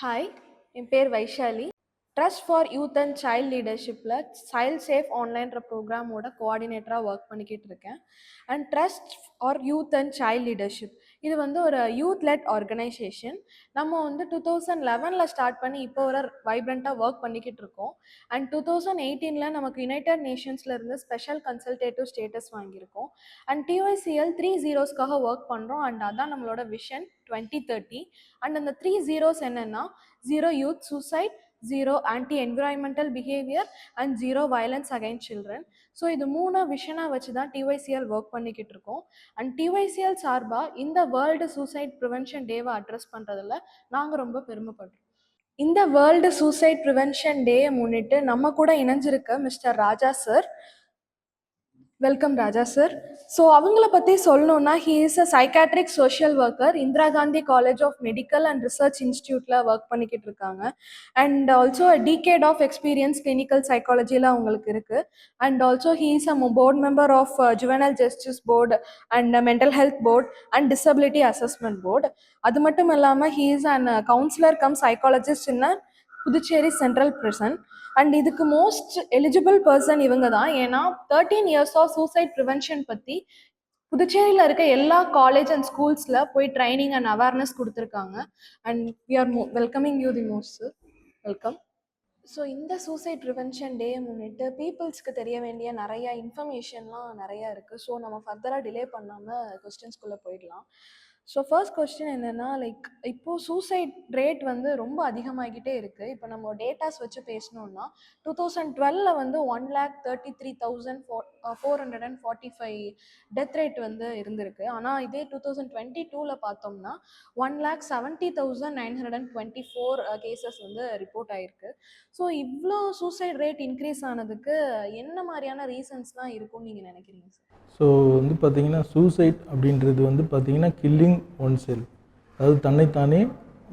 Hi என் பேர் Vaishali. Trust for youth and child லீடர்ஷிப்பில் child safe ஆன்லைன்ற ப்ரோக்ராமோட கோஆர்டினேட்டராக ஒர்க் பண்ணிக்கிட்டு இருக்கேன். And trust for youth and child leadership இது வந்து ஒரு யூத் லெட் ஆர்கனைசேஷன் நம்ம வந்து டூ தௌசண்ட் லெவனில் ஸ்டார்ட் பண்ணி இப்போ வர வைப்ரண்ட்டாக ஒர்க் பண்ணிக்கிட்டு இருக்கோம். அண்ட் டூ தௌசண்ட் எயிட்டீனில் நமக்கு யுனைடெட் நேஷன்ஸ்லேருந்து ஸ்பெஷல் கன்சல்டேட்டிவ் ஸ்டேட்டஸ் வாங்கியிருக்கோம். அண்ட் டிஒய்சிஎல் த்ரீ ஜீரோஸ்க்காக ஒர்க் பண்ணுறோம் அண்ட் அதான் நம்மளோட விஷன் டுவெண்ட்டி தேர்ட்டி அண்ட் அந்த த்ரீ ஜீரோஸ் என்னென்னா zero youth suicide zero anti environmental behaviour and zero violence against children so இது மூணு விஷனாக வச்சு தான் டிஒய்சிஎல் ஒர்க் பண்ணிக்கிட்டு இருக்கோம். அண்ட் டிஒய்சிஎல் சார்பாக இந்த வேர்ல்டு சூசைட் ப்ரிவென்ஷன் டேவை அட்ரஸ் பண்ணுறதுல நாங்கள் ரொம்ப பெருமைப்படுறோம். இந்த வேர்ல்டு சூசைட் ப்ரிவென்ஷன் டேயை முன்னிட்டு நம்ம கூட இணைஞ்சிருக்க mister Raja sir welcome Raja sir so அவங்கள பற்றி சொல்லணும்னா he is a psychiatric social worker Indira Gandhi college of medical and research இன்ஸ்டியூட்டில் ஒர்க் பண்ணிக்கிட்டு இருக்காங்க. And also decade of experience clinical சைக்காலஜியில் அவங்களுக்கு இருக்குது and also he is a board member of juvenile justice board and mental health board and disability assessment board அது மட்டும் இல்லாமல் he is and counsellor cum psychologist in Puducherry central prison and இதுக்கு most eligible person இவங்க தான் ஏன்னா thirteen years of suicide prevention பற்றி புதுச்சேரியில் இருக்க எல்லா காலேஜ் அண்ட் ஸ்கூல்ஸில் போய் ட்ரைனிங் அண்ட் அவேர்னஸ் கொடுத்துருக்காங்க. அண்ட் வி ஆர் மோ welcoming you the most welcome so இந்த சூசைட் ப்ரிவென்ஷன் டே முன்னிட்டு பீப்புள்ஸ்க்கு தெரிய வேண்டிய நிறைய இன்ஃபர்மேஷன்லாம் நிறையா இருக்குது ஸோ நம்ம ஃபர்தராக டிலே பண்ணாமல் கொஸ்டின்ஸ்குள்ளே போயிடலாம். ஸோ ஃபர்ஸ்ட் கொஸ்டின் என்னென்னா லைக் இப்போது சூசைட் ரேட் வந்து ரொம்ப அதிகமாகிக்கிட்டே இருக்குது இப்போ நம்ம டேட்டாஸ் வச்சு பேசணுன்னா டூ தௌசண்ட் டுவெலில் வந்து one lakh thirty three thousand four four hundred and forty five death rate வந்து இருந்திருக்கு. ஆனால் இதே டூ தௌசண்ட் டுவெண்ட்டி டூவில் பார்த்தோம்னா one lakh seventy thousand nine hundred and twenty four cases வந்து ரிப்போர்ட் ஆகிருக்கு ஸோ இவ்வளோ சூசைட் ரேட் இன்க்ரீஸ் ஆனதுக்கு என்ன மாதிரியான ரீசன்ஸ்லாம் இருக்கும்னு நீங்கள் நினைக்கிறீங்க சார் ஸோ வந்து பார்த்தீங்கன்னா சூசைட் அப்படின்றது வந்து பார்த்தீங்கன்னா கில்லிங் ஒன் செல். அதாவது தன்னைத்தானே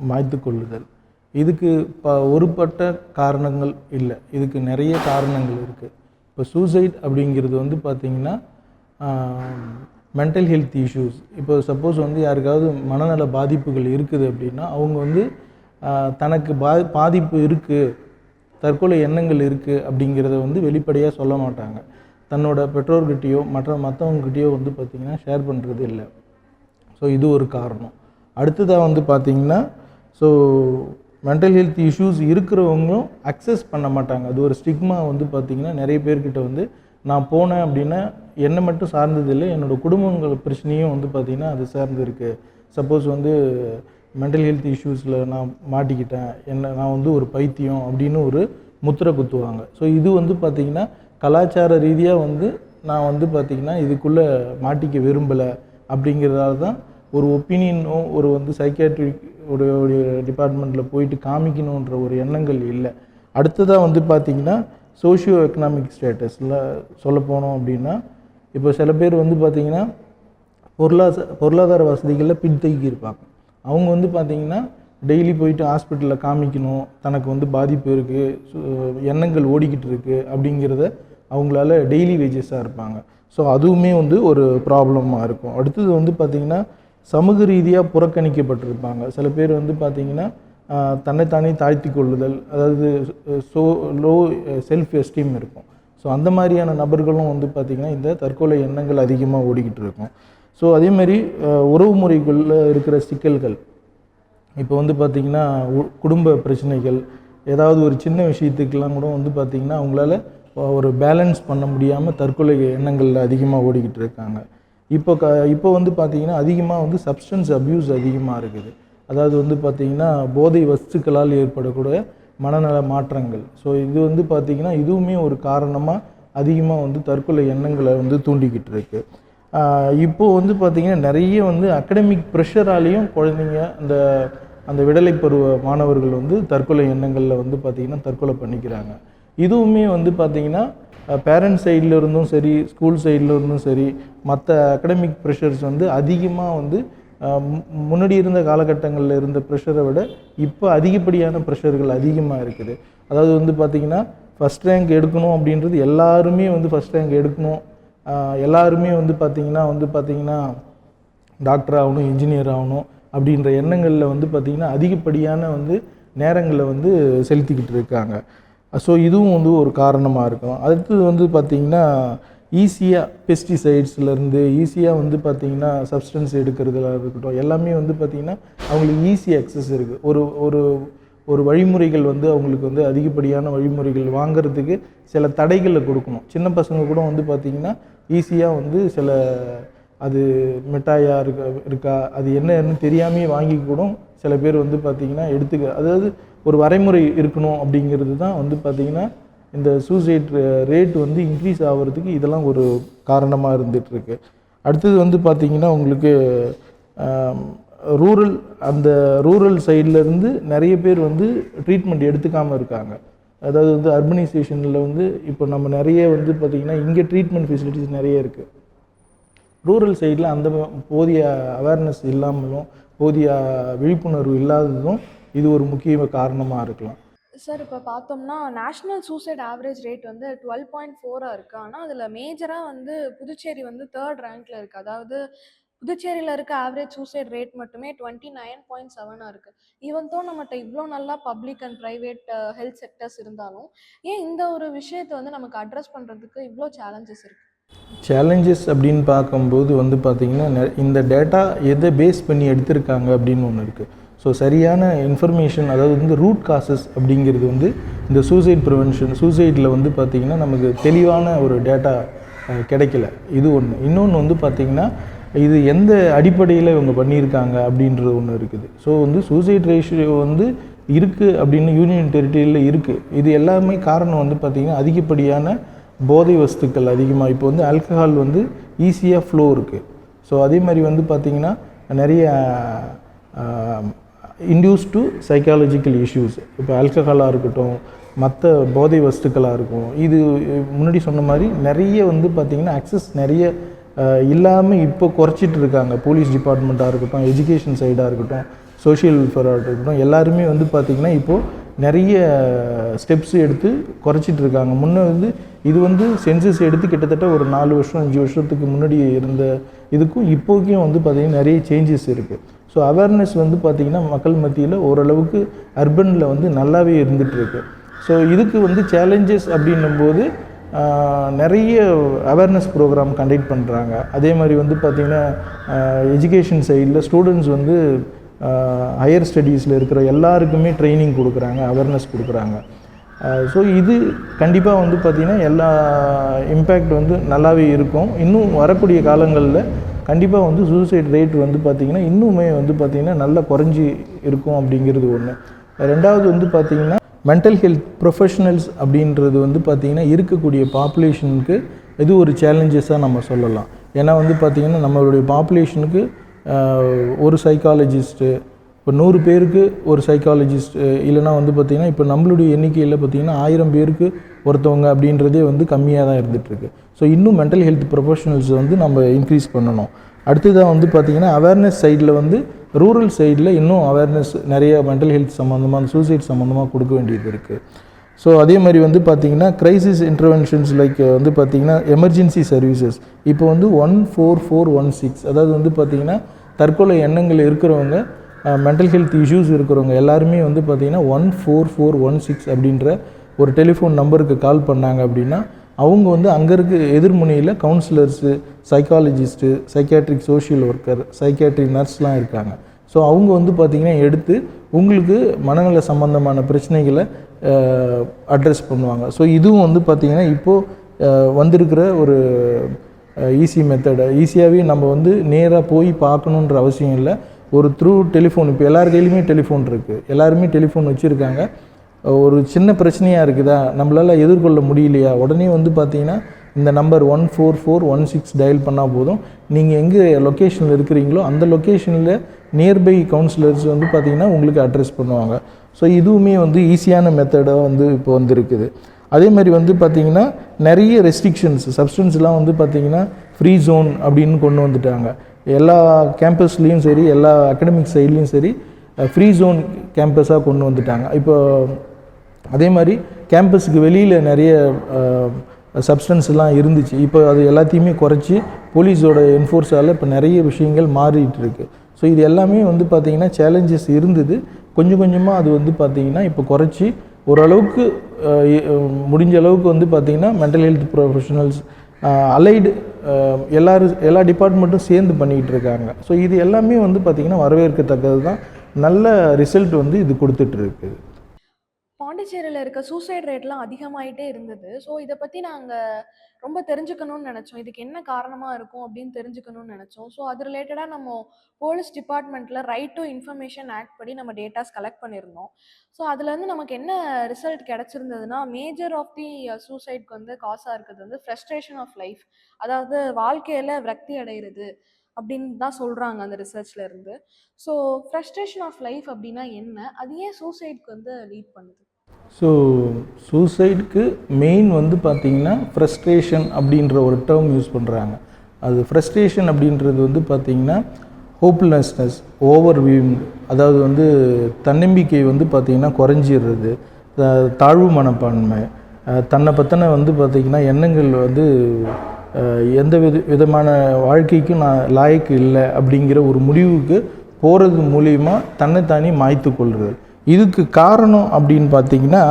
மாய்த்து கொள்ளுதல். இதுக்கு ப ஒருபட்ட காரணங்கள் இல்லை. இதுக்கு நிறைய காரணங்கள் இருக்குது இப்போ சூசைட் அப்படிங்கிறது வந்து பார்த்தீங்கன்னா மென்டல் ஹெல்த் இஷ்யூஸ் இப்போ சப்போஸ் வந்து யாருக்காவது மனநல பாதிப்புகள் இருக்குது அப்படின்னா அவங்க வந்து தனக்கு பா பாதிப்பு இருக்குது தற்கொலை எண்ணங்கள் இருக்குது அப்படிங்கிறத வந்து வெளிப்படையாக சொல்ல மாட்டாங்க. தன்னோட பெற்றோர்கிட்டேயோ மற்ற மற்றவங்ககிட்டயோ வந்து பார்த்திங்கன்னா ஷேர் பண்ணுறது இல்லை. ஸோ இது ஒரு காரணம். அடுத்ததாக வந்து பார்த்திங்கன்னா ஸோ மென்டல் ஹெல்த் இஷ்யூஸ் இருக்கிறவங்களும் அக்சஸ் பண்ண மாட்டாங்க. அது ஒரு ஸ்டிக்மா வந்து பார்த்திங்கன்னா நிறைய பேர்கிட்ட வந்து நான் போனேன் அப்படின்னா என்னை மட்டும் சார்ந்தது இல்லை என்னோடய குடும்பங்கள் பிரச்சனையும் வந்து பார்த்திங்கன்னா அது சார்ந்து இருக்குது சப்போஸ் வந்து மென்டல் ஹெல்த் இஷ்யூஸில் நான் மாட்டிக்கிட்டேன் என்ன நான் வந்து ஒரு பைத்தியம் அப்படின்னு ஒரு முத்திரை குத்துவாங்க. ஸோ இது வந்து பார்த்திங்கன்னா கலாச்சார ரீதியாக வந்து நான் வந்து பார்த்திங்கன்னா இதுக்குள்ளே மாட்டிக்க விரும்பலை அப்படிங்கிறதால தான் ஒரு ஒப்பீனியனோ ஒரு வந்து சைக்கியாட்ரிக் ஒரு ஒரு டிபார்ட்மெண்ட்டில் போயிட்டு காமிக்கணுன்ற ஒரு எண்ணங்கள் இல்லை. அடுத்ததாக வந்து பார்த்திங்கன்னா சோஷியோ எக்கனாமிக் ஸ்டேட்டஸில் சொல்ல போனோம் அப்படின்னா இப்போ சில பேர் வந்து பார்த்திங்கன்னா பொருளாதார பொருளாதார வசதிகளில் பின்தங்கி இருப்பாங்க அவங்க வந்து பார்த்திங்கன்னா டெய்லி போயிட்டு ஹாஸ்பிட்டலில் காமிக்கணும் தனக்கு வந்து பாதிப்பு இருக்குது எண்ணங்கள் ஓடிக்கிட்டு இருக்குது அப்படிங்கிறத அவங்களால டெய்லி வேஜஸாக இருப்பாங்க. ஸோ அதுவுமே வந்து ஒரு ப்ராப்ளமாக இருக்கும். அடுத்தது வந்து பார்த்திங்கன்னா சமூக ரீதியாக புறக்கணிக்கப்பட்டிருப்பாங்க. சில பேர் வந்து பார்த்திங்கன்னா தன்னைத்தானே தாழ்த்தி கொள்ளுதல் அதாவது ஸோ லோ செல்ஃப் எஸ்டீம் இருக்கும். ஸோ அந்த மாதிரியான நபர்களும் வந்து பார்த்திங்கன்னா இந்த தற்கொலை எண்ணங்கள் அதிகமாக ஓடிக்கிட்டு இருக்கும். ஸோ அதேமாதிரி உறவு முறைக்குள்ளே இருக்கிற சிக்கல்கள். இப்போ வந்து பார்த்திங்கன்னா உ- குடும்ப பிரச்சனைகள் ஏதாவது ஒரு சின்ன விஷயத்துக்கெல்லாம் கூட வந்து பார்த்திங்கன்னா அவங்களால ஒரு பேலன்ஸ் பண்ண முடியாமல் தற்கொலை எண்ணங்களில் அதிகமாக ஓடிக்கிட்டு இருக்காங்க. இப்போ க இப்போ வந்து பார்த்திங்கன்னா அதிகமாக வந்து சப்ஸ்டன்ஸ் அப்யூஸ் அதிகமாக இருக்குது. அதாவது வந்து பார்த்திங்கன்னா போதை வஸ்துக்களால் ஏற்படக்கூடிய மனநல மாற்றங்கள். ஸோ இது வந்து பார்த்திங்கன்னா இதுவுமே ஒரு காரணமாக அதிகமாக வந்து தற்கொலை எண்ணங்களை வந்து தூண்டிக்கிட்டு இருக்கு. இப்போது இப்போ வந்து பார்த்திங்கன்னா நிறைய வந்து அகடமிக் ப்ரெஷராலேயும் குழந்தைங்க அந்த அந்த விடலை பருவ மாணவர்கள் வந்து தற்கொலை எண்ணங்களில் வந்து பார்த்திங்கன்னா தற்கொலை பண்ணிக்கிறாங்க. இதுவுமே வந்து பார்த்திங்கன்னா பேரண்ட்ஸ் சைடில் இருந்தும் சரி ஸ்கூல் சைடில் இருந்தும் சரி மற்ற அகடமிக் ப்ரெஷர்ஸ் வந்து அதிகமாக வந்து மு- முன்னாடி இருந்த காலகட்டங்களில் இருந்த ப்ரெஷரை விட இப்போ அதிகப்படியான ப்ரெஷர்கள் அதிகமாக இருக்குது. அதாவது வந்து பார்த்திங்கன்னா ஃபஸ்ட் ரேங்க் எடுக்கணும் அப்படின்றது எல்லாருமே வந்து ஃபஸ்ட் ரேங்க் எடுக்கணும். எல்லாருமே வந்து பார்த்திங்கன்னா வந்து பார்த்திங்கன்னா டாக்டர் ஆகணும் இன்ஜினியர் ஆகணும் அப்படின்ற எண்ணங்களில் வந்து பார்த்திங்கன்னா அதிகப்படியான வந்து நேரங்களை வந்து செலுத்திக்கிட்டு இருக்காங்க. ஸோ இதுவும் வந்து ஒரு காரணமாக இருக்கும் அடுத்தது வந்து பார்த்திங்கன்னா ஈஸியாக பெஸ்டிசைட்ஸ்லேருந்து ஈஸியாக வந்து பார்த்திங்கன்னா சப்ஸ்டன்ஸ் எடுக்கிறதுல இருக்கட்டும் எல்லாமே வந்து பார்த்திங்கன்னா அவங்களுக்கு ஈஸி அக்சஸ் இருக்குது ஒரு ஒரு ஒரு வழிமுறைகள் வந்து அவங்களுக்கு வந்து அதிகப்படியான வழிமுறைகள் வாங்குறதுக்கு சில தடைகளை கொடுக்கணும். சின்ன பசங்க கூட வந்து பார்த்திங்கன்னா ஈஸியாக வந்து சில அது மிட்டாயாக இருக்கா இருக்கா அது என்னன்னு தெரியாமே வாங்கி கூட சில பேர் வந்து பார்த்திங்கன்னா எடுத்துக்க அதாவது ஒரு வரைமுறை இருக்கணும் அப்படிங்கிறது தான் வந்து பார்த்திங்கன்னா இந்த சூசைட் ரேட் வந்து இன்க்ரீஸ் ஆகிறதுக்கு இதெல்லாம் ஒரு காரணமாக இருந்துகிட்ருக்கு. அடுத்தது வந்து பார்த்திங்கன்னா உங்களுக்கு ரூரல் அந்த ரூரல் சைட்லேருந்து நிறைய பேர் வந்து ட்ரீட்மெண்ட் எடுத்துக்காமல் இருக்காங்க. அதாவது வந்து அர்பனைசேஷனில் வந்து இப்போ நம்ம நிறைய வந்து பார்த்திங்கன்னா இங்கே ட்ரீட்மெண்ட் ஃபெசிலிட்டிஸ் நிறைய இருக்குது ரூரல் சைடில் அந்த போதிய அவேர்னஸ் இல்லாமலும் போதிய விழிப்புணர்வு இல்லாததும் இது ஒரு முக்கிய காரணமாக இருக்கலாம். சார் இப்போ பார்த்தோம்னா நேஷ்னல் சூசைட் ஆவரேஜ் ரேட் வந்து டுவெல் பாயிண்ட் ஃபோராக இருக்குது ஆனால் அதில் மேஜராக வந்து புதுச்சேரி வந்து தேர்ட் ரேங்க்கில் இருக்குது அதாவது புதுச்சேரியில் இருக்க ஆவரேஜ் சூசைட் ரேட் மட்டுமே டுவெண்ட்டி நைன் பாயிண்ட் செவனாக இருக்குது ஈவன் தோ நம்மகிட்ட இவ்வளோ நல்லா public and private health sectors இருந்தாலும் ஏன் இந்த ஒரு விஷயத்தை வந்து நமக்கு அட்ரஸ் பண்ணுறதுக்கு இவ்வளோ சேலஞ்சஸ் இருக்குது சேலஞ்சஸ் அப்படின்னு பார்க்கும்போது வந்து பார்த்திங்கன்னா இந்த டேட்டா எதை பேஸ் பண்ணி எடுத்திருக்காங்க அப்படின்னு ஒன்று இருக்குது ஸோ சரியான இன்ஃபர்மேஷன் அதாவது வந்து ரூட் காசஸ் அப்படிங்கிறது வந்து இந்த சூசைட் ப்ரிவென்ஷன் சூசைடில் வந்து பார்த்திங்கன்னா நமக்கு தெளிவான ஒரு டேட்டா கிடைக்கல. இது ஒன்று இன்னொன்று வந்து பார்த்திங்கன்னா இது எந்த அடிப்படையில் இவங்க பண்ணியிருக்காங்க அப்படின்றது ஒன்று இருக்குது. ஸோ வந்து சூசைட் ரேஷியோ வந்து இருக்குது அப்படின்னு யூனியன் டெரிட்டரியில் இருக்குது இது எல்லாமே காரணம் வந்து பார்த்திங்கன்னா அதிகப்படியான போதை வஸ்துக்கள் அதிகமாக இப்போ வந்து ஆல்கஹால் வந்து ஈஸியாக ஃப்ளோ இருக்குது ஸோ அதே மாதிரி வந்து பார்த்திங்கன்னா நிறைய இன்டியூஸ் டு சைக்காலஜிக்கல் இஷ்யூஸ் இப்போ ஆல்கஹாலாக இருக்கட்டும் மற்ற போதை வஸ்துக்களாக இருக்கும். இது முன்னாடி சொன்ன மாதிரி நிறைய வந்து பார்த்திங்கன்னா அக்சஸ் நிறைய இல்லாமல் இப்போ குறைச்சிட்டு இருக்காங்க. போலீஸ் டிபார்ட்மெண்ட்டாக இருக்கட்டும் எஜுகேஷன் சைடாக இருக்கட்டும் சோஷியல் வெல்ஃபேராக இருக்கட்டும் எல்லாருமே வந்து பார்த்திங்கன்னா இப்போது நிறைய ஸ்டெப்ஸ் எடுத்து குறைச்சிட்டு இருக்காங்க. முன்னே வந்து இது வந்து சென்சஸ் எடுத்து கிட்டத்தட்ட ஒரு நாலு வருஷம் அஞ்சு வருஷத்துக்கு முன்னாடி இருந்த இதுக்கும் இப்போக்கும் வந்து பார்த்திங்கன்னா நிறைய சேஞ்சஸ் இருக்குது ஸோ அவேர்னஸ் வந்து பார்த்திங்கன்னா மக்கள் மத்தியில் ஓரளவுக்கு அர்பனில் வந்து நல்லாவே இருந்துகிட்ருக்கு ஸோ இதுக்கு வந்து சேலஞ்சஸ் அப்படின்னும்போது நிறைய அவேர்னஸ் ப்ரோக்ராம் கண்டக்ட் பண்ணுறாங்க அதே மாதிரி வந்து பார்த்திங்கன்னா எஜுகேஷன் சைடில் ஸ்டூடெண்ட்ஸ் வந்து ஹையர் ஸ்டடீஸில் இருக்கிற எல்லாருக்குமே ட்ரைனிங் கொடுக்குறாங்க அவேர்னஸ் கொடுக்குறாங்க. ஸோ இது கண்டிப்பாக வந்து பார்த்திங்கன்னா எல்லா இம்பேக்ட் வந்து நல்லாவே இருக்கும். இன்னும் வரக்கூடிய காலங்களில் கண்டிப்பாக வந்து சூசைட் ரேட் வந்து பார்த்திங்கன்னா இன்னுமே வந்து பார்த்திங்கன்னா நல்லா குறைஞ்சி இருக்கும் அப்படிங்கிறது ஒன்று ரெண்டாவது வந்து பார்த்திங்கன்னா மென்டல் ஹெல்த் ப்ரொஃபஷனல்ஸ் அப்படின்றது வந்து பார்த்திங்கன்னா இருக்கக்கூடிய பாப்புலேஷனுக்கு இது ஒரு சேலஞ்சஸாக நம்ம சொல்லலாம். ஏன்னா வந்து பார்த்திங்கன்னா நம்மளுடைய பாப்புலேஷனுக்கு ஒரு சைக்காலஜிஸ்ட்டு இப்போ நூறு பேருக்கு ஒரு சைக்காலஜிஸ்ட் இல்லைனா வந்து பார்த்திங்கன்னா இப்போ நம்மளுடைய எண்ணிக்கையில் பார்த்திங்கன்னா ஆயிரம் பேருக்கு ஒருத்தவங்க அப்படின்றதே வந்து கம்மியாக தான் இருந்துகிட்ருக்கு. ஸோ இன்னும் மென்டல் ஹெல்த் ப்ரொஃபஷனல்ஸ் வந்து நம்ம இன்க்ரீஸ் பண்ணணும். அடுத்ததாக வந்து பார்த்திங்கன்னா அவேர்னஸ் சைடில் வந்து ரூரல் சைடில் இன்னும் அவேர்னஸ் நிறைய மென்டல் ஹெல்த் சம்மந்தமாக சூசைட் சம்மந்தமாக கொடுக்க வேண்டியது இருக்குது ஸோ அதே மாதிரி வந்து பார்த்திங்கன்னா க்ரைசிஸ் இன்டர்வென்ஷன்ஸ் லைக் வந்து பார்த்திங்கன்னா எமர்ஜென்சி சர்வீசஸ் இப்போ வந்து one four four one six அதாவது வந்து பார்த்தீங்கன்னா தற்கொலை எண்ணங்கள் இருக்கிறவங்க மென்டல் ஹெல்த் இஷ்யூஸ் இருக்கிறவங்க எல்லாருமே வந்து பார்த்திங்கன்னா one four four one six அப்படின்ற ஒரு டெலிஃபோன் நம்பருக்கு கால் பண்ணாங்க அப்படின்னா அவங்க வந்து அங்கே இருக்க எதிர்முனையில் counsellors psychologist psychiatric social worker psychiatric நர்ஸ்லாம் இருக்காங்க. ஸோ அவங்க வந்து பார்த்திங்கன்னா எடுத்து உங்களுக்கு மனநல சம்பந்தமான பிரச்சனைகளை அட்ரஸ் பண்ணுவாங்க. ஸோ இதுவும் வந்து பார்த்திங்கன்னா இப்போது வந்திருக்கிற ஒரு ஈஸி மெத்தடு ஈஸியாகவே நம்ம வந்து நேராக போய் பார்க்கணுன்ற அவசியம் இல்லை. ஒரு த்ரூ டெலிஃபோன் இப்போ எல்லார் கையிலையுமே டெலிஃபோன் இருக்குது எல்லாருமே டெலிஃபோன் வச்சுருக்காங்க. ஒரு சின்ன பிரச்சனையாக இருக்குதா? நம்மளால் எதிர்கொள்ள முடியலையா? உடனே வந்து பார்த்தீங்கன்னா இந்த number one four four one six dial பண்ணால் போதும். நீங்கள் எங்கே லொக்கேஷனில் இருக்கிறீங்களோ அந்த லொக்கேஷனில் நியர்பை கவுன்சிலர்ஸ் வந்து பார்த்தீங்கன்னா உங்களுக்கு அட்ரஸ் பண்ணுவாங்க. ஸோ இதுவுமே வந்து ஈஸியான மெத்தடாக வந்து இப்போ வந்திருக்குது. அதே மாதிரி வந்து பார்த்திங்கன்னா நிறைய ரெஸ்ட்ரிக்ஷன்ஸ் சப்ஸ்டன்ஸ்லாம் வந்து பார்த்திங்கன்னா ஃப்ரீ ஜோன் அப்படின்னு கொண்டு வந்துட்டாங்க. எல்லா கேம்பஸ்லேயும் சரி எல்லா அகடமிக் சைட்லேயும் சரி ஃப்ரீ ஜோன் கேம்பஸாக கொண்டு வந்துட்டாங்க. இப்போ அதே மாதிரி கேம்பஸுக்கு வெளியில் நிறைய சப்ஸ்டன்ஸ்லாம் இருந்துச்சு. இப்போ அது எல்லாத்தையுமே குறைச்சி போலீஸோட என்ஃபோர்ஸால் இப்போ நிறைய விஷயங்கள் மாறிட்டு இருக்கு. ஸோ இது எல்லாமே வந்து பார்த்திங்கன்னா சேலஞ்சஸ் இருந்தது. கொஞ்சம் கொஞ்சமாக அது வந்து பார்த்திங்கன்னா இப்போ குறைச்சி ஓரளவுக்கு முடிஞ்ச அளவுக்கு வந்து பார்த்திங்கன்னா மென்டல் ஹெல்த் ப்ரொஃபஷனல்ஸ் அலைடு எல்லாரும் எல்லா டிபார்ட்மெண்ட்டும் சேர்ந்து பண்ணிகிட்டு இருக்காங்க. ஸோ இது எல்லாமே வந்து பார்த்திங்கன்னா வரவேற்கத்தக்கது தான். நல்ல ரிசல்ட் வந்து இது கொடுத்துட்டு பாண்டிச்சேரியில் இருக்க சூசைட் ரேட்லாம் அதிகமாயிட்டே இருந்தது. ஸோ இதை பற்றி நாங்கள் ரொம்ப தெரிஞ்சுக்கணும்னு நினச்சோம். இதுக்கு என்ன காரணமாக இருக்கும் அப்படின்னு தெரிஞ்சுக்கணும்னு நினச்சோம். ஸோ அது ரிலேட்டடாக நம்ம போலீஸ் டிபார்ட்மெண்ட்டில் ரைட் டு இன்ஃபர்மேஷன் ஆக்ட் படி நம்ம டேட்டாஸ் கலெக்ட் பண்ணியிருந்தோம். ஸோ அதுலேருந்து நமக்கு என்ன ரிசல்ட் கிடச்சிருந்ததுன்னா மேஜர் ஆஃப் தி சூசைட்க்கு uh, வந்து காசாக இருக்கிறது வந்து ஃப்ரஸ்ட்ரேஷன் ஆஃப் லைஃப் அதாவது வாழ்க்கையில் விரக்தி அடைகிறது அப்படின்னு தான் சொல்கிறாங்க அந்த ரிசர்ச்ல இருந்து. ஸோ ஃப்ரஸ்ட்ரேஷன் ஆஃப் லைஃப் அப்படின்னா என்ன? அது ஏன் சூசைட்க்கு வந்து லீட் பண்ணுது? ஸோ சூசைடுக்கு மெயின் வந்து பார்த்திங்கன்னா ஃப்ரஸ்ட்ரேஷன் அப்படின்ற ஒரு டேர்ம் யூஸ் பண்ணுறாங்க அது ஃப்ரஸ்ட்ரேஷன் அப்படின்றது வந்து பார்த்திங்கன்னா ஹோப்லெஸ்னஸ் ஓவர் அதாவது வந்து தன்னம்பிக்கை வந்து பார்த்திங்கன்னா குறைஞ்சிடுறது தாழ்வு மனப்பான்மை தன்னை பற்றின வந்து பார்த்திங்கன்னா எண்ணங்கள் வந்து எந்த வித விதமான வாழ்க்கைக்கும் நான் லாய்க்கு இல்லை அப்படிங்கிற ஒரு முடிவுக்கு போகிறது மூலியமாக தன்னைத்தானே மாய்த்து கொள்வது இதுக்கு காரணம் அப்படின்னு பார்த்தீங்கன்னா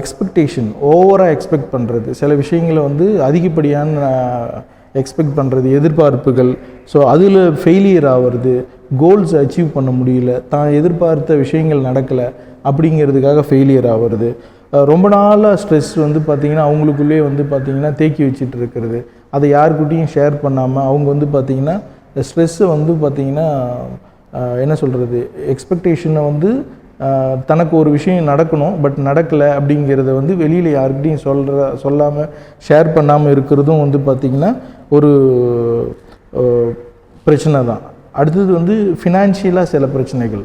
எக்ஸ்பெக்டேஷன் ஓவராக எக்ஸ்பெக்ட் பண்ணுறது சில விஷயங்களை வந்து அதிகப்படியான எக்ஸ்பெக்ட் பண்ணுறது எதிர்பார்ப்புகள். ஸோ அதில் ஃபெயிலியர் ஆகிறது கோல்ஸ் அச்சீவ் பண்ண முடியல தான் எதிர்பார்த்த விஷயங்கள் நடக்கலை அப்படிங்கிறதுக்காக ஃபெயிலியர் ஆகிறது. ரொம்ப நாளாக ஸ்ட்ரெஸ் வந்து பார்த்திங்கன்னா அவங்களுக்குள்ளேயே வந்து பார்த்திங்கன்னா தேக்கி வச்சுட்டு இருக்கிறது. அதை யாருக்கிட்டையும் ஷேர் பண்ணாமல் அவங்க வந்து பார்த்திங்கன்னா ஸ்ட்ரெஸ்ஸை வந்து பார்த்திங்கன்னா என்ன சொல்கிறது எக்ஸ்பெக்டேஷனை வந்து தனக்கு ஒரு விஷயம் நடக்கணும் பட் நடக்கலை அப்படிங்கிறத வந்து வெளியில் யாருக்கிட்டையும் சொல்கிற சொல்லாமல் ஷேர் பண்ணாமல் இருக்கிறதும் வந்து பார்த்திங்கன்னா ஒரு பிரச்சனை தான். அடுத்தது வந்து ஃபினான்ஷியலாக சில பிரச்சனைகள்.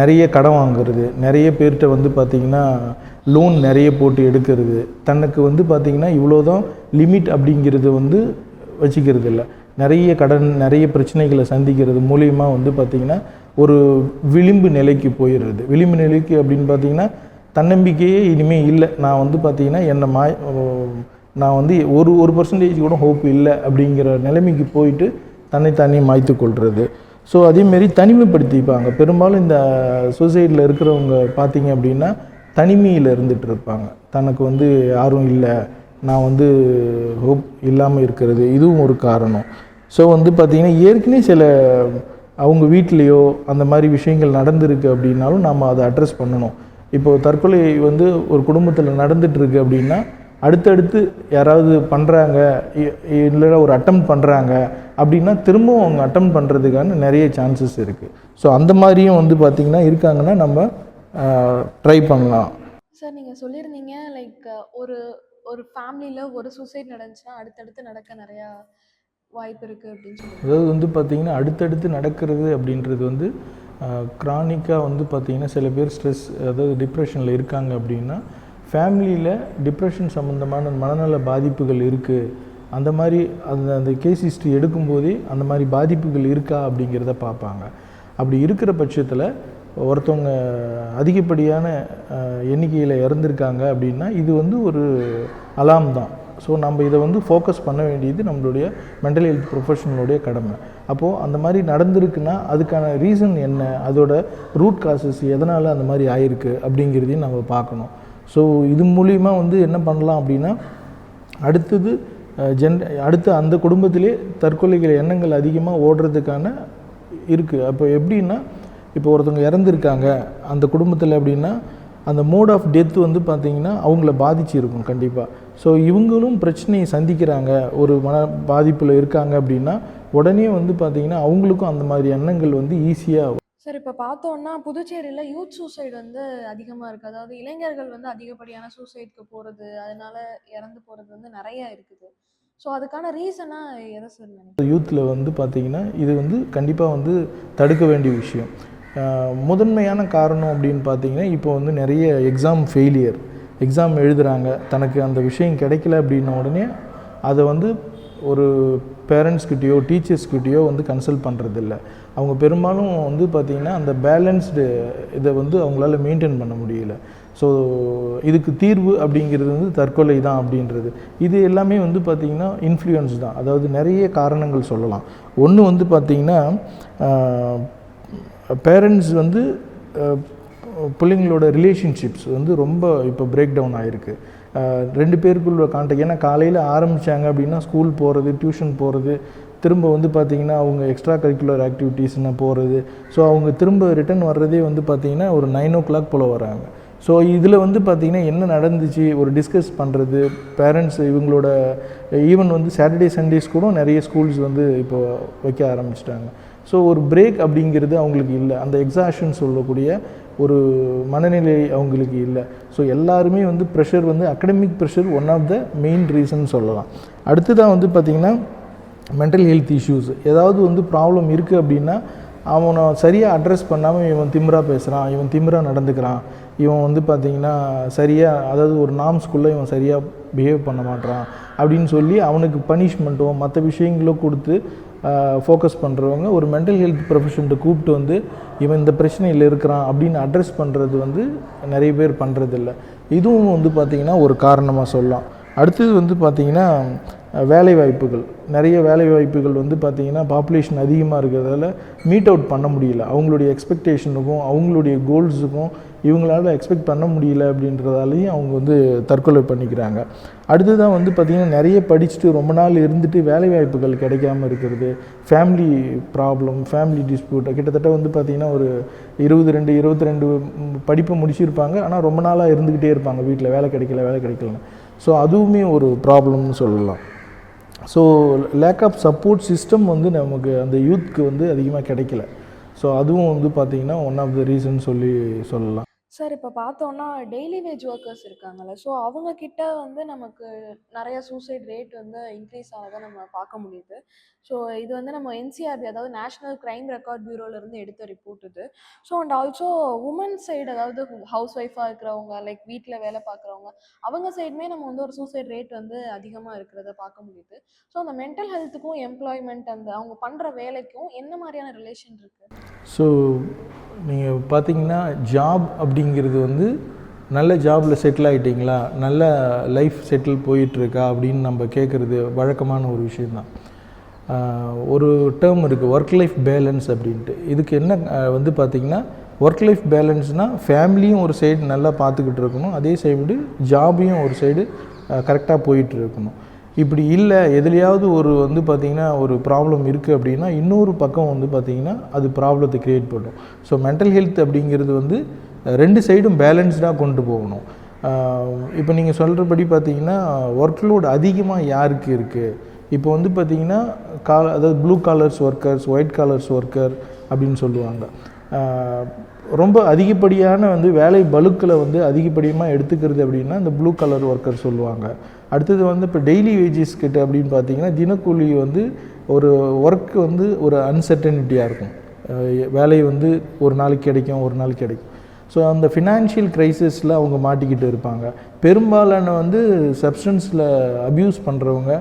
நிறைய கடன் வாங்குறது நிறைய பேர்கிட்ட வந்து பார்த்திங்கன்னா லோன் நிறைய போட்டு எடுக்கிறது. தனக்கு வந்து பார்த்திங்கன்னா இவ்வளோ தான் லிமிட் அப்படிங்கிறது வந்து வச்சுக்கிறது இல்லை நிறைய கடன் நிறைய பிரச்சனைகளை சந்திக்கிறது மூலியமாக வந்து பார்த்திங்கன்னா ஒரு விளிம்பு நிலைக்கு போயிடுறது. விளிம்பு நிலைக்கு அப்படின்னு பார்த்தீங்கன்னா தன்னம்பிக்கையே இனிமேல் இல்லை. நான் வந்து பார்த்திங்கன்னா என்னை மா நான் வந்து ஒரு ஒரு பர்சன்டேஜ் கூட ஹோப் இல்லை அப்படிங்கிற நிலைமைக்கு போயிட்டு தன்னைத்தானே மாய்த்து கொள்வது ஸோ அதேமாரி தனிமைப்படுத்திப்பாங்க. பெரும்பாலும் இந்த சூசைடில் இருக்கிறவங்க பார்த்தீங்க அப்படின்னா தனிமையில் இருந்துட்டு இருப்பாங்க. தனக்கு வந்து யாரும் இல்லை. நான் வந்து ஹோப் இல்லாமல் இருக்கிறது. இதுவும் ஒரு காரணம். ஸோ வந்து பார்த்திங்கன்னா ஏற்கனவே சில அவங்க வீட்லேயோ அந்த மாதிரி விஷயங்கள் நடந்திருக்கு அப்படின்னாலும் நாம் அதை அட்ரஸ் பண்ணணும். இப்போ தற்கொலை வந்து ஒரு குடும்பத்தில் நடந்துகிட்ருக்கு அப்படின்னா அடுத்தடுத்து யாராவது பண்ணுறாங்க இல்லைன்னா ஒரு அட்டம் பண்ணுறாங்க அப்படின்னா திரும்பவும் அவங்க அட்டம் பண்ணுறதுக்கான நிறைய சான்சஸ் இருக்குது ஸோ அந்த மாதிரியும் வந்து பார்த்திங்கன்னா இருக்காங்கன்னா நம்ம ட்ரை பண்ணலாம். சார் நீங்கள் சொல்லியிருந்தீங்க லைக் ஒரு ஒரு ஃபேமிலியில் ஒரு சூசைட் நடந்துச்சுன்னா அடுத்தடுத்து நடக்க நிறையா வாய்ப்பு இருக்குது அப்படின்னு சொல்லி அதாவது வந்து பார்த்திங்கன்னா அடுத்தடுத்து நடக்கிறது அப்படின்றது வந்து க்ரானிக்காக வந்து பார்த்திங்கன்னா சில பேர் ஸ்ட்ரெஸ் அதாவது டிப்ரெஷனில் இருக்காங்க அப்படின்னா ஃபேமிலியில் டிப்ரெஷன் சம்மந்தமான மனநல பாதிப்புகள் இருக்குது அந்த மாதிரி அந்த அந்த கேஸ் ஹிஸ்ட்ரி எடுக்கும்போதே அந்த மாதிரி பாதிப்புகள் இருக்கா அப்படிங்கிறத பார்ப்பாங்க. அப்படி இருக்கிற பட்சத்தில் ஒருத்தவங்க அதிகப்படியான எண்ணிக்கையில் இறந்துருக்காங்க அப்படின்னா இது வந்து ஒரு அலாம் தான். ஸோ நம்ம இதை வந்து ஃபோக்கஸ் பண்ண வேண்டியது நம்மளுடைய மென்டல் ஹெல்த் ப்ரொஃபஷனலுடைய கடமை. அப்போது அந்த மாதிரி நடந்திருக்குன்னா அதுக்கான ரீசன் என்ன? அதோட ரூட் காசஸ் எதனால் அந்த மாதிரி ஆயிருக்கு? அப்படிங்கிறதையும் நம்ம பார்க்கணும். ஸோ இது மூலிமா வந்து என்ன பண்ணலாம் அப்படின்னா அடுத்தது ஜென் அடுத்து அந்த குடும்பத்திலே தற்கொலைகள் எண்ணங்கள் அதிகமாக ஓடுறதுக்கான இருக்குது அப்போ எப்படின்னா இப்போ ஒருத்தவங்க இறந்துருக்காங்க. அந்த குடும்பத்தில் அப்படின்னா அந்த மோட் ஆஃப் டெத் வந்து பார்த்திங்கன்னா அவங்கள பாதிச்சு இருக்கும் கண்டிப்பாக ஸோ இவங்களும் பிரச்சனையை சந்திக்கிறாங்க. ஒரு மன பாதிப்பில் இருக்காங்க அப்படின்னா உடனே வந்து பார்த்திங்கன்னா அவங்களுக்கும் அந்த மாதிரி எண்ணங்கள் வந்து ஈஸியாக சார் இப்போ பார்த்தோன்னா புதுச்சேரியில் யூத் சூசைடு வந்து அதிகமாக இருக்குது அதாவது இளைஞர்கள் வந்து அதிகப்படியான சூசைட்க்கு போகிறது அதனால இறந்து போகிறது வந்து நிறைய இருக்குது. ஸோ அதுக்கான ரீசனாக எதை சார் யூத்தில் வந்து பார்த்திங்கன்னா இது வந்து கண்டிப்பாக வந்து தடுக்க வேண்டிய விஷயம். முதன்மையான காரணம் அப்படின்னு பார்த்தீங்கன்னா இப்போ வந்து நிறைய எக்ஸாம் ஃபெயிலியர் எக்ஸாம் எழுதுகிறாங்க தனக்கு அந்த விஷயம் கிடைக்கல அப்படின்ன உடனே அதை வந்து ஒரு பேரண்ட்ஸ்கிட்டேயோ டீச்சர்ஸ்கிட்டயோ வந்து கன்சல்ட் பண்ணுறதில்ல அவங்க பெரும்பாலும் வந்து பார்த்திங்கன்னா அந்த பேலன்ஸ்டு இதை வந்து அவங்களால மெயின்டைன் பண்ண முடியல. ஸோ இதுக்கு தீர்வு அப்படிங்கிறது வந்து தற்கொலை தான் அப்படின்றது. இது எல்லாமே வந்து பார்த்திங்கன்னா இன்ஃப்ளூயன்ஸ் தான். அதாவது நிறைய காரணங்கள் சொல்லலாம். ஒன்று வந்து பார்த்திங்கன்னா பேரண்ட்ஸ் வந்து பிள்ளைங்களோட ரிலேஷன்ஷிப்ஸ் வந்து ரொம்ப இப்போ பிரேக் டவுன் ஆகிருக்கு ரெண்டு பேருக்குள்ள கான்டாக்ட் ஏன்னா காலையில் ஆரம்பித்தாங்க அப்படின்னா ஸ்கூல் போகிறது டியூஷன் போகிறது திரும்ப வந்து பார்த்திங்கன்னா அவங்க எக்ஸ்ட்ரா கரிக்குலர் ஆக்டிவிட்டீஸ்னால் போகிறது ஸோ அவங்க திரும்ப ரிட்டர்ன் வர்றதே வந்து பார்த்திங்கன்னா ஒரு நைன் ஓ கிளாக் போல் வராங்க. ஸோ இதில் வந்து பார்த்திங்கன்னா என்ன நடந்துச்சு ஒரு டிஸ்கஸ் பண்ணுறது பேரண்ட்ஸ் இவங்களோட ஈவன் வந்து சாட்டர்டே சண்டேஸ் கூட நிறைய ஸ்கூல்ஸ் வந்து இப்போ வைக்க ஆரம்பிச்சிட்டாங்க. ஸோ ஒரு பிரேக் அப்படிங்கிறது அவங்களுக்கு இல்லை. அந்த எக்ஸாஷன் சொல்லக்கூடிய ஒரு மனநிலை அவங்களுக்கு இல்லை. ஸோ எல்லாருமே வந்து ப்ரெஷர் வந்து academic pressure one of the main reason சொல்லலாம். அடுத்ததாக வந்து பார்த்திங்கன்னா மென்டல் ஹெல்த் இஷ்யூஸ் ஏதாவது வந்து ப்ராப்ளம் இருக்குது அப்படின்னா அவனை சரியாக அட்ரஸ் பண்ணாமல் இவன் திமிரா பேசுகிறான் இவன் திமிரா நடந்துக்கிறான். இவன் வந்து பார்த்திங்கன்னா சரியாக அதாவது ஒரு நாம்ஸ்குள்ளே இவன் சரியாக பிஹேவ் பண்ண மாட்றான் அப்படின்னு சொல்லி அவனுக்கு பனிஷ்மெண்ட்டோ மற்ற விஷயங்களோ கொடுத்து ஃபோக்கஸ் பண்ணுறவங்க ஒரு மென்டல் ஹெல்த் ப்ரொஃபஷன்ட்டு கூப்பிட்டு வந்து இவன் இந்த பிரச்சனையில் இருக்கிறான் அப்படின்னு அட்ரஸ் பண்ணுறது வந்து நிறைய பேர் பண்ணுறதில்ல இதுவும் வந்து பார்த்திங்கன்னா ஒரு காரணமாக சொல்லலாம். அடுத்தது வந்து பார்த்திங்கன்னா வேலை வாய்ப்புகள் நிறைய வேலை வாய்ப்புகள் வந்து பார்த்திங்கன்னா பாப்புலேஷன் அதிகமாக இருக்கிறதால மீட் அவுட் பண்ண முடியல. அவங்களுடைய எக்ஸ்பெக்டேஷனுக்கும் அவங்களுடைய கோல்ஸுக்கும் இவங்களால எக்ஸ்பெக்ட் பண்ண முடியல அப்படின்றதாலையும் அவங்க வந்து தற்கொலை பண்ணிக்கிறாங்க. அடுத்ததான் வந்து பார்த்திங்கன்னா நிறைய படிச்சுட்டு ரொம்ப நாள் இருந்துட்டு வேலை வாய்ப்புகள் கிடைக்காம இருக்கிறது ஃபேமிலி ப்ராப்ளம் ஃபேமிலி டிஸ்பியூட் கிட்டத்தட்ட வந்து பார்த்திங்கன்னா ஒரு இருபது ரெண்டு இருபத்தி ரெண்டு படிப்பை முடிச்சிருப்பாங்க. ஆனால் ரொம்ப நாளாக இருந்துக்கிட்டே இருப்பாங்க. வீட்டில் வேலை கிடைக்கல வேலை கிடைக்கலன்னு. ஸோ அதுவுமே ஒரு ப்ராப்ளம்னு சொல்லலாம். So lack of support system வந்து நமக்கு அந்த யூத்க்கு வந்து அதிகமாக கிடைக்கல. ஸோ அதுவும் வந்து பார்த்திங்கன்னா ஒன் ஆஃப் த ரீசன் சொல்லி சொல்லலாம். சார் இப்போ பார்த்தோன்னா டெய்லி வேஜ் ஒர்க்கர்ஸ் இருக்காங்கல்ல. ஸோ அவங்கக்கிட்ட வந்து நமக்கு நிறைய சூசைட் ரேட் வந்து இன்க்ரீஸ் ஆக நம்ம பார்க்க முடியுது. ஸோ இது வந்து நம்ம என்சிஆர்பி அதாவது நேஷனல் கிரைம் ரெக்கார்ட் பியூரோலேருந்து எடுத்த ரிப்போர்ட் இது. So and also woman side அதாவது ஹவுஸ் ஒய்ஃபாக இருக்கிறவங்க லைக் வீட்டில் வேலை பார்க்குறவங்க அவங்க சைடுமே நம்ம வந்து ஒரு சூசைட் ரேட் வந்து அதிகமாக இருக்கிறத பார்க்க முடியுது. ஸோ அந்த மென்டல் ஹெல்த்துக்கும் எம்ப்ளாய்மெண்ட் அந்த அவங்க பண்ணுற வேலைக்கும் என்ன மாதிரியான ரிலேஷன் இருக்குது ஸோ நீங்கள் பார்த்தீங்கன்னா ஜாப் அப்படிங்கிறது வந்து நல்ல ஜாபில் செட்டில் ஆகிட்டிங்களா நல்ல லைஃப் செட்டில் போயிட்டுருக்கா அப்படின்னு நம்ம கேட்குறது வழக்கமான ஒரு விஷயந்தான் ஒரு டேர்ம் இருக்குது ஒர்க் லைஃப் பேலன்ஸ் அப்படின்ட்டு. இதுக்கு என்ன வந்து பார்த்திங்கன்னா ஒர்க் லைஃப் பேலன்ஸ்னால் ஃபேமிலியும் ஒரு சைடு நல்லா பார்த்துக்கிட்டு இருக்கணும் அதே சைடு ஜாபையும் ஒரு சைடு கரெக்டாக போயிட்டு இருக்கணும். இப்படி இல்லை எதுலையாவது ஒரு வந்து பார்த்திங்கன்னா ஒரு ப்ராப்ளம் இருக்குது அப்படின்னா இன்னொரு பக்கம் வந்து பார்த்திங்கன்னா அது ப்ராப்ளத்தை க்ரியேட் பண்ணும். ஸோ மென்டல் ஹெல்த் அப்படிங்கிறது வந்து ரெண்டு சைடும் பேலன்ஸ்டாக கொண்டு போகணும். இப்போ நீங்கள் சொல்கிறபடி பார்த்தீங்கன்னா ஒர்க் லோடு அதிகமாக யாருக்கு இருக்குது இப்போ வந்து பார்த்தீங்கன்னா கால அதாவது blue collars workers white collars worker அப்படின்னு சொல்லுவாங்க. ரொம்ப அதிகப்படியான வந்து வேலை பலுக்களை வந்து அதிகப்படியமாக எடுத்துக்கிறது அப்படின்னா இந்த ப்ளூ கலர் ஒர்க்கர் சொல்லுவாங்க. அடுத்தது வந்து இப்போ டெய்லி வேஜஸ் கிட்ட அப்படின்னு பார்த்தீங்கன்னா தினக்கூலி வந்து ஒரு ஒர்க் வந்து ஒரு அன்சர்டனிட்டியாக இருக்கும். வேலை வந்து ஒரு நாளைக்கு கிடைக்கும் ஒரு நாளைக்கு கிடைக்கும். ஸோ அந்த ஃபினான்ஷியல் க்ரைசிஸில் அவங்க மாட்டிக்கிட்டு இருப்பாங்க. பெரும்பாலான வந்து சப்ஸ்டன்ஸில் அப்யூஸ் பண்ணுறவங்க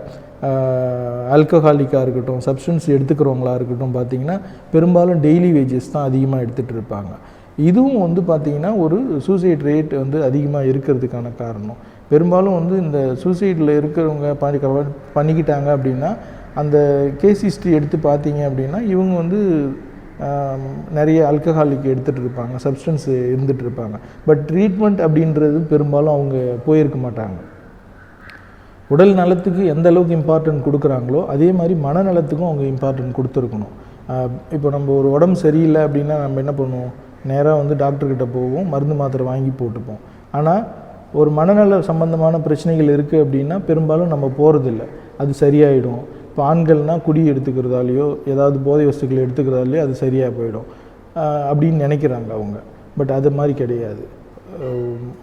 ஆல்கஹாலிக்காக இருக்கட்டும் சப்ஸ்டன்ஸ் எடுத்துக்கிறவங்களா இருக்கட்டும் பார்த்தீங்கன்னா பெரும்பாலும் டெய்லி வேஜஸ் தான் அதிகமாக எடுத்துகிட்டு இருப்பாங்க. இதுவும் வந்து பார்த்திங்கன்னா ஒரு சூசைட் ரேட் வந்து அதிகமாக இருக்கிறதுக்கான காரணம். பெரும்பாலும் வந்து இந்த சூசைடில் இருக்கிறவங்க பண்ணி பண்ணிக்கிட்டாங்க அப்படின்னா அந்த கேஸ் ஹிஸ்ட்ரி எடுத்து பார்த்தீங்க அப்படின்னா இவங்க வந்து நிறைய ஆல்கஹாலிக் எடுத்துகிட்டு இருப்பாங்க சப்ஸ்டன்ஸ் இருந்துகிட்டு இருப்பாங்க. பட் ட்ரீட்மெண்ட் அப்படின்றது பெரும்பாலும் அவங்க போயிருக்க மாட்டாங்க. உடல் நலத்துக்கு எந்த அளவுக்கு இம்பார்ட்டன்ட் கொடுக்குறாங்களோ அதே மாதிரி மனநலத்துக்கும் அவங்க இம்பார்ட்டன்ட் கொடுத்துருக்கணும். இப்போ நம்ம ஒரு உடம்பு சரியில்லை அப்படின்னா நம்ம என்ன பண்ணுவோம்? நேராக வந்து டாக்டர்கிட்ட போவோம் மருந்து மாத்திரை வாங்கி போட்டுப்போம். ஆனால் ஒரு மனநல சம்பந்தமான பிரச்சனைகள் இருக்குது அப்படின்னா பெரும்பாலும் நம்ம போகிறதில்ல அது சரியாயிடும். இப்போ ஆண்கள்னால் குடி எடுத்துக்கிறதாலேயோ ஏதாவது போதை வஸ்துக்கள் எடுத்துக்கிறதாலேயோ அது சரியாக போயிடும். அப்படின்னு நினைக்கிறாங்க அவங்க. பட் அது மாதிரி கிடையாது.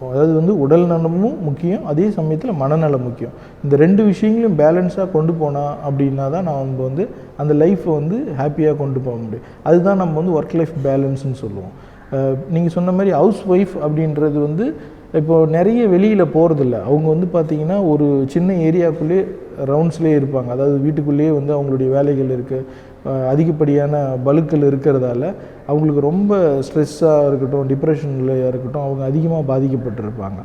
அதாவது வந்து உடல் நலமும் முக்கியம் அதே சமயத்தில் மனநலம் முக்கியம். இந்த ரெண்டு விஷயங்களையும் பேலன்ஸாக கொண்டு போனால் அப்படின்னா தான் நம்ம வந்து அந்த லைஃப்பை வந்து ஹாப்பியாக கொண்டு போக முடியும். அதுதான் நம்ம வந்து ஒர்க் லைஃப் பேலன்ஸ்னு சொல்லுவோம். நீங்கள் சொன்ன மாதிரி ஹவுஸ் ஒய்ஃப் அப்படின்றது வந்து இப்போ நிறைய வெளியில் போகிறதில்ல அவங்க வந்து பார்த்திங்கன்னா ஒரு சின்ன ஏரியாக்குள்ளேயே ரவுண்ட்ஸ்லேயே இருப்பாங்க. அதாவது வீட்டுக்குள்ளேயே வந்து அவங்களுடைய வேலைகள் இருக்குது அதிகப்படியான பலுக்கள் இருக்கிறதால அவங்களுக்கு ரொம்ப ஸ்ட்ரெஸ்ஸாக இருக்கட்டும் டிப்ரெஷன்லையாக இருக்கட்டும் அவங்க அதிகமாக பாதிக்கப்பட்டிருப்பாங்க.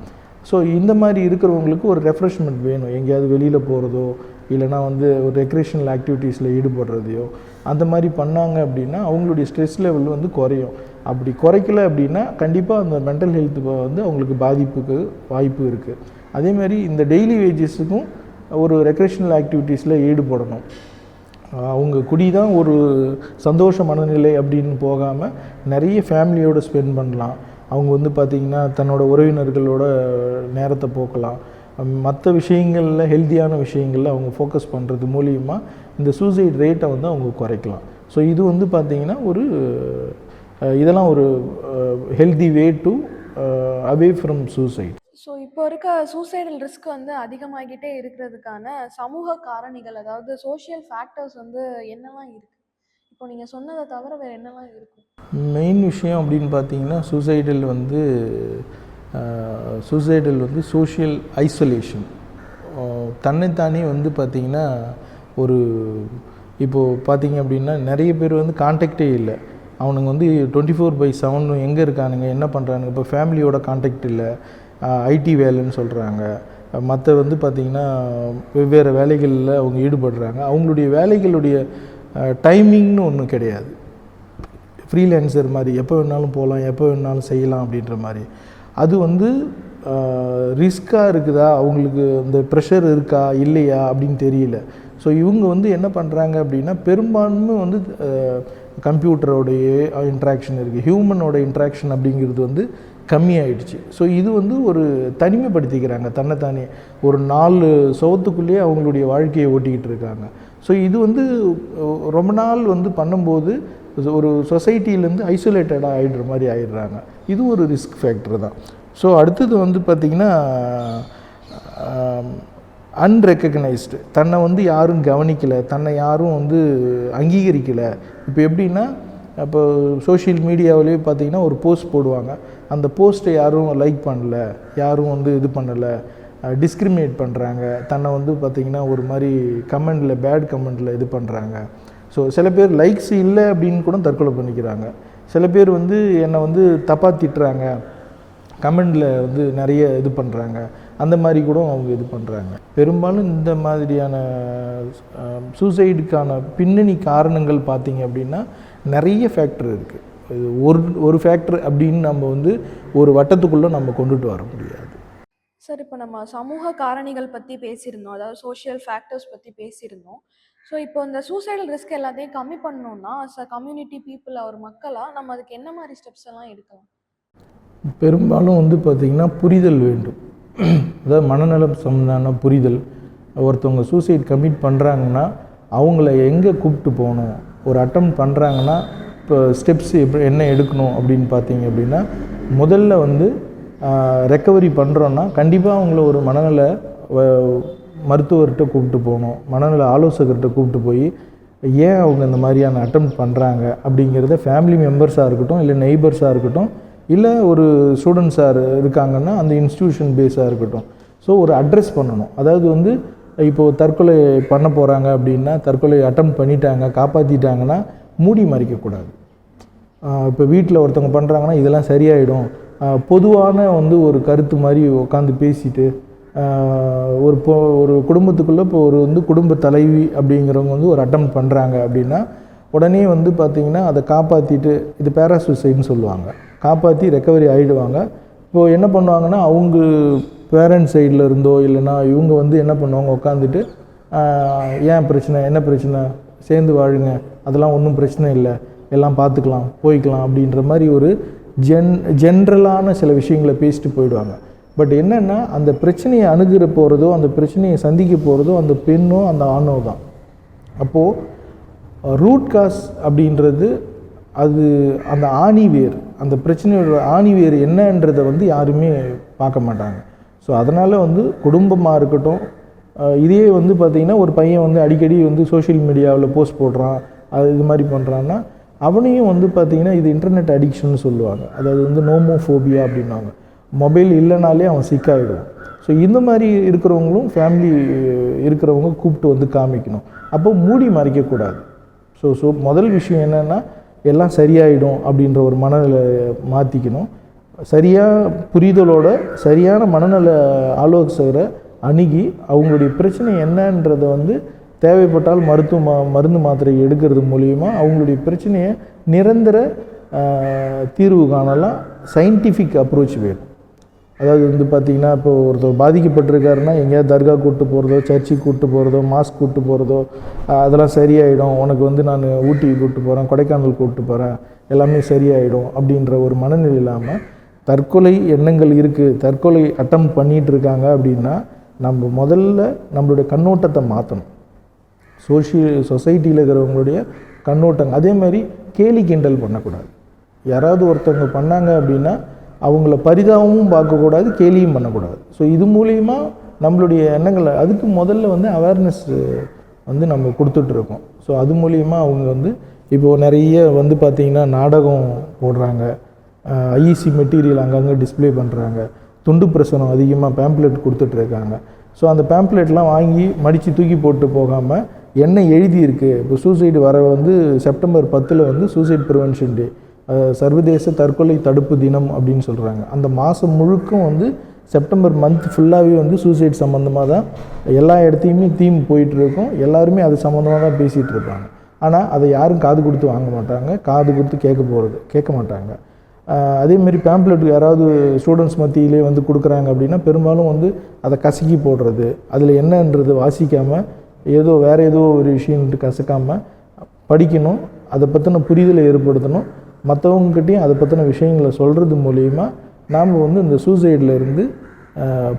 ஸோ இந்த மாதிரி இருக்கிறவங்களுக்கு ஒரு ரெஃப்ரெஷ்மெண்ட் வேணும். எங்கேயாவது வெளியில் போகிறதோ இல்லைனா வந்து ஒரு ரெக்ரேஷனல் ஆக்டிவிட்டீஸில் ஈடுபடுறதையோ அந்த மாதிரி பண்ணாங்க அப்படின்னா அவங்களுடைய ஸ்ட்ரெஸ் லெவல் வந்து குறையும். அப்படி குறைக்கல அப்படின்னா கண்டிப்பாக அந்த மென்டல் ஹெல்த் வந்து அவங்களுக்கு பாதிப்புக்கு வாய்ப்பு இருக்குது அதே மாதிரி இந்த டெய்லி வேஜஸுக்கும் ஒரு ரெக்ரேஷனல் ஆக்டிவிட்டீஸில் ஈடுபடணும். அவங்க குடி தான் ஒரு சந்தோஷ மனநிலை அப்படின்னு போகாமல் நிறைய ஃபேமிலியோடு ஸ்பெண்ட் பண்ணலாம். அவங்க வந்து பார்த்திங்கன்னா தன்னோட உறவினர்களோட நேரத்தை போக்கலாம். மற்ற விஷயங்களில் ஹெல்த்தியான விஷயங்களில் அவங்க ஃபோக்கஸ் பண்ணுறது மூலியமாக இந்த சூசைட் ரேட்டை வந்து அவங்க குறைக்கலாம். ஸோ இது வந்து பார்த்திங்கன்னா ஒரு இதெல்லாம் ஒரு healthy way to away from suicide so இப்போ இருக்க சூசைடல் ரிஸ்க் வந்து அதிகமாகிட்டே இருக்கிறதுக்கான சமூக காரணிகள் அதாவது சோஷியல் ஃபேக்டர்ஸ் வந்து என்னெல்லாம் இருக்கு? இப்போ நீங்கள் சொன்னதை தவிர வேறு என்னெல்லாம் இருக்கும்? மெயின் விஷயம் அப்படின்னு பார்த்தீங்கன்னா சூசைடல் வந்து சூசைடல் வந்து சோஷியல் ஐசோலேஷன் தன்னைத்தானே வந்து பார்த்திங்கன்னா ஒரு இப்போது பார்த்தீங்க அப்படின்னா நிறைய பேர் வந்து கான்டாக்டே இல்லை. அவனுங்க வந்து டுவெண்ட்டி ஃபோர் பை செவன் எங்கே இருக்கானுங்க என்ன பண்ணுறானுங்க இப்போ ஃபேமிலியோட கான்டாக்ட் இல்லை. ஐடி வேலைன்னு சொல்கிறாங்க மற்ற வந்து பார்த்திங்கன்னா வெவ்வேறு வேலைகளில் அவங்க ஈடுபடுறாங்க. அவங்களுடைய வேலைகளுடைய டைமிங்னு ஒன்றும் கிடையாது. ஃப்ரீலான்சர் மாதிரி எப்போ வேணாலும் போகலாம் எப்போ வேணாலும் செய்யலாம் அப்படின்ற மாதிரி. அது வந்து ரிஸ்க்காக இருக்குதா? அவங்களுக்கு அந்த ப்ரெஷர் இருக்கா? இல்லையா? அப்படின்னு தெரியல. ஸோ இவங்க வந்து என்ன பண்ணுறாங்க அப்படின்னா பெரும்பான்மை வந்து கம்ப்யூட்டரோடைய இன்ட்ராக்ஷன் இருக்குது ஹியூமனோட இன்ட்ராக்ஷன் அப்படிங்கிறது வந்து கம்மியாயிடுச்சு. ஸோ இது வந்து ஒரு தனிமைப்படுத்திக்கிறாங்க. தன்னைத்தானே ஒரு நாலு சுவத்துக்குள்ளேயே அவங்களுடைய வாழ்க்கையை ஓட்டிக்கிட்டு இருக்காங்க. ஸோ இது வந்து ரொம்ப நாள் வந்து பண்ணும்போது ஒரு சொசைட்டிலேருந்து ஐசோலேட்டடாக ஆகிடுற மாதிரி ஆயிடுறாங்க. இது ஒரு ரிஸ்க் ஃபேக்டர் தான். ஸோ அடுத்தது வந்து பார்த்திங்கன்னா அன்ரெக்கக்னைஸ்டு தன்னை வந்து யாரும் கவனிக்கலை. தன்னை யாரும் வந்து அங்கீகரிக்கலை. இப்போ எப்படின்னா இப்போ சோஷியல் மீடியாவிலேயே பார்த்தீங்கன்னா ஒரு போஸ்ட் போடுவாங்க. அந்த போஸ்ட்டை யாரும் லைக் பண்ணல யாரும் வந்து இது பண்ணலை டிஸ்கிரிமினேட் பண்ணுறாங்க தன்னை வந்து பார்த்திங்கன்னா ஒரு மாதிரி கமெண்டில் பேட் கமெண்டில் இது பண்ணுறாங்க ஸோ சில பேர் லைக்ஸ் இல்லை அப்படின்னு கூட தற்கொலை பண்ணிக்கிறாங்க. சில பேர் வந்து என்னை வந்து தப்பாக திட்டுறாங்க. கமெண்டில் வந்து நிறைய இது பண்ணுறாங்க அந்த மாதிரி கூட அவங்க இது பண்ணுறாங்க பெரும்பாலும் இந்த மாதிரியான சூசைடுக்கான பின்னணி காரணங்கள் பார்த்தீங்க அப்படின்னா நிறைய ஃபேக்டர் இருக்குது இது ஒரு ஒரு ஃபேக்டர் அப்படின்னு நம்ம வந்து ஒரு வட்டத்துக்குள்ளே நம்ம கொண்டுட்டு வர முடியாது. சார் இப்போ நம்ம சமூக காரணிகள் பற்றி பேசியிருந்தோம். அதாவது சோஷியல் ஃபேக்டர்ஸ் பற்றி பேசியிருந்தோம். ஸோ இப்போ இந்த சூசைடல் ரிஸ்க் எல்லாத்தையும் கம்மி பண்ணணும்னா அஸ் அ கம்யூனிட்டி பீப்புள் ஒரு மக்களாக நம்ம அதுக்கு என்ன மாதிரி ஸ்டெப்ஸ் எல்லாம் எடுக்கலாம்? பெரும்பாலும் வந்து பார்த்திங்கன்னா புரிதல் வேண்டும். அதாவது மனநலம் சம்பந்தமான புரிதல். ஒருத்தவங்க சூசைட் கமிட் பண்ணுறாங்கன்னா அவங்கள எங்கே கூப்பிட்டு போகணும்? ஒரு அட்டம் பண்ணுறாங்கன்னா இப்போ ஸ்டெப்ஸ் எப்படி என்ன எடுக்கணும் அப்படின்னு பார்த்தீங்க அப்படின்னா முதல்ல வந்து ரெக்கவரி பண்ணுறோன்னா கண்டிப்பாக அவங்கள ஒரு மனநல மருத்துவர்கிட்ட கூப்பிட்டு போகணும். மனநல ஆலோசகர்கிட்ட கூப்பிட்டு போய் ஏன் அவங்க இந்த மாதிரியான அட்டம் பண்ணுறாங்க அப்படிங்கிறத ஃபேமிலி மெம்பர்ஸாக இருக்கட்டும் இல்லை நெய்பர்ஸாக இருக்கட்டும் இல்லை ஒரு ஸ்டூடெண்ட்ஸாக இருக்காங்கன்னா அந்த இன்ஸ்டியூஷன் பேஸாக இருக்கட்டும். ஸோ ஒரு அட்ரஸ் பண்ணணும். அதாவது வந்து இப்போது தற்கொலை பண்ண போகிறாங்க அப்படின்னா தற்கொலை அட்டம் பண்ணிட்டாங்க காப்பாற்றிட்டாங்கன்னா மூடி மறைக்கக்கூடாது. இப்போ வீட்டில் ஒருத்தவங்க பண்ணுறாங்கன்னா இதெல்லாம் சரியாயிடும். பொதுவான வந்து ஒரு கருத்து மாதிரி உட்காந்து பேசிட்டு ஒரு பொ ஒரு குடும்பத்துக்குள்ளே இப்போ ஒரு வந்து குடும்ப தலைவி அப்படிங்கிறவங்க வந்து ஒரு அட்டம் பண்ணுறாங்க அப்படின்னா உடனே வந்து பார்த்திங்கன்னா அதை காப்பாற்றிட்டு இது பேராசூசைட்னு சொல்லுவாங்க. காப்பாற்றி ரெக்கவரி ஆகிடுவாங்க இப்போது என்ன பண்ணுவாங்கன்னா அவங்க பேரண்ட் சைடில் இருந்தோ இல்லைன்னா இவங்க வந்து என்ன பண்ணுவாங்க உட்காந்துட்டு ஏன் பிரச்சனை என்ன பிரச்சனை சேர்ந்து வாழுங்க அதெல்லாம் ஒன்றும் பிரச்சனை இல்லை. எல்லாம் பார்த்துக்கலாம் போய்க்கலாம் அப்படின்ற மாதிரி ஒரு ஜென் ஜென்ரலான சில விஷயங்களை பேசிட்டு போயிடுவாங்க. பட் என்னென்னா அந்த பிரச்சனையை அணுகிற போகிறதோ அந்த பிரச்சனையை சந்திக்க போகிறதோ அந்த பெண்ணோ அந்த ஆணோ தான். அப்போது ரூட் காஸ் அப்படின்றது அது அந்த ஆணி வேர் அந்த பிரச்சனையோட ஆணி வேர் என்னன்றதை வந்து யாருமே பார்க்க மாட்டாங்க. ஸோ அதனால் வந்து குடும்பமாக இருக்கட்டும் இதே வந்து பார்த்திங்கன்னா ஒரு பையன் வந்து அடிக்கடி வந்து சோஷியல் மீடியாவில் போஸ்ட் போடுறான். அது இது மாதிரி பண்ணுறான்னா அவனையும் வந்து பார்த்திங்கன்னா இது இன்டர்நெட் அடிக்ஷன் சொல்லுவாங்க. அதாவது வந்து நோமோஃபோபியா அப்படின்னாங்க. மொபைல் இல்லைனாலே அவன் சிக்காயிடுவான் ஸோ இந்த மாதிரி இருக்கிறவங்களும் ஃபேமிலி இருக்கிறவங்க கூப்பிட்டு வந்து காமிக்கணும். அப்போ மூடி மறைக்கக்கூடாது. ஸோ ஸோ முதல் விஷயம் என்னென்னா எல்லாம் சரியாயிடும் அப்படின்ற ஒரு மனநிலை மாற்றிக்கணும் சரியாக புரிதலோட சரியான மனநல ஆலோசகரை அணுகி அவங்களுடைய பிரச்சனை என்னன்றதை வந்து தேவைப்பட்டால் மருத்துவ மா மருந்து மாத்திரை எடுக்கிறது மூலிமா அவங்களுடைய பிரச்சனையை நிரந்தர தீர்வு காணலாம். சயின்டிஃபிக் அப்ரோச் வேணும். அதாவது வந்து பார்த்திங்கன்னா இப்போ ஒருத்தர் பாதிக்கப்பட்டிருக்காருன்னா எங்கேயாவது தர்கா கூப்பிட்டு போகிறதோ சர்ச்சுக்கு கூப்பிட்டு போகிறதோ மாஸ்க் கூப்பிட்டு போகிறதோ அதெல்லாம் சரியாயிடும். உனக்கு வந்து நான் ஊட்டி கூப்பிட்டு போகிறேன் கொடைக்கானல் கூப்பிட்டு போகிறேன் எல்லாமே சரியாயிடும் அப்படின்ற ஒரு மனநிலை இல்லாமல் தற்கொலை எண்ணங்கள் இருக்குது தற்கொலை அட்டம் பண்ணிகிட்டு இருக்காங்க அப்படின்னா நம்ம முதல்ல நம்மளுடைய கண்ணோட்டத்தை மாற்றணும் சோஷியல் சொசைட்டியில் இருக்கிறவங்களுடைய கண்ணோட்டம் அதே மாதிரி கேலி கிண்டல் பண்ணக்கூடாது. யாராவது ஒருத்தவங்க பண்ணாங்க அப்படின்னா அவங்கள பரிதாபமும் பார்க்கக்கூடாது கேலியும் பண்ணக்கூடாது. ஸோ இது மூலிமா நம்மளுடைய எண்ணங்களை அதுக்கு முதல்ல வந்து அவேர்னஸ் வந்து நம்ம கொடுத்துட்ருக்கோம். ஸோ அது மூலிமா அவங்க வந்து இப்போது நிறைய வந்து பார்த்திங்கன்னா நாடகம் போடுறாங்க. ஐஇசி மெட்டீரியல் அங்கங்கே டிஸ்ப்ளே பண்ணுறாங்க துண்டு பிரசனம் அதிகமாக பேம்ப்ளெட் கொடுத்துட்ருக்காங்க. ஸோ அந்த பேம்ப்ளெட்லாம் வாங்கி மடித்து தூக்கி போட்டு போகாமல் என்ன எழுதியிருக்கு? இப்போ சூசைடு வர வந்து செப்டம்பர் பத்தில் வந்து சூசைட் ப்ரிவென்ஷன் டே சர்வதேச தற்கொலை தடுப்பு தினம் அப்படின்னு சொல்கிறாங்க அந்த மாதம் முழுக்கும் வந்து செப்டம்பர் மந்த் ஃபுல்லாகவே வந்து சூசைட் சம்மந்தமாக தான் எல்லா இடத்தையுமே தீம் போயிட்டுருக்கும். எல்லாருமே அது சம்மந்தமாக தான் பேசிகிட்டு இருப்பாங்க ஆனால் அதை யாரும் காது கொடுத்து வாங்க மாட்டாங்க. காது கொடுத்து கேட்க போகிறது கேட்க மாட்டாங்க. அதேமாரி பேம்ப்ளெட் யாராவது ஸ்டூடெண்ட்ஸ் மத்தியிலே வந்து கொடுக்குறாங்க அப்படின்னா பெரும்பாலும் வந்து அதை கசக்கி போடுறது அதில் என்னன்றது வாசிக்காமல் ஏதோ வேறு ஏதோ ஒரு விஷயம்ட்டு கசக்காமல் படிக்கணும் அதை பற்றின புரிதலை ஏற்படுத்தணும். மற்றவங்ககிட்டையும் அதை பற்றின விஷயங்களை சொல்கிறது மூலிமா நாம் வந்து இந்த சூசைடில் இருந்து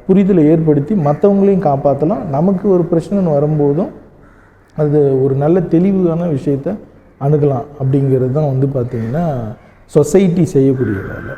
புரிதலை ஏற்படுத்தி மற்றவங்களையும் காப்பாற்றலாம் நமக்கு ஒரு பிரச்சனைன்னு வரும்போதும் அது ஒரு நல்ல தெளிவான விஷயத்தை அணுகலாம் அப்படிங்கிறது தான் வந்து பார்த்திங்கன்னா சொசைட்டி செய்யக்கூடிய வேலை.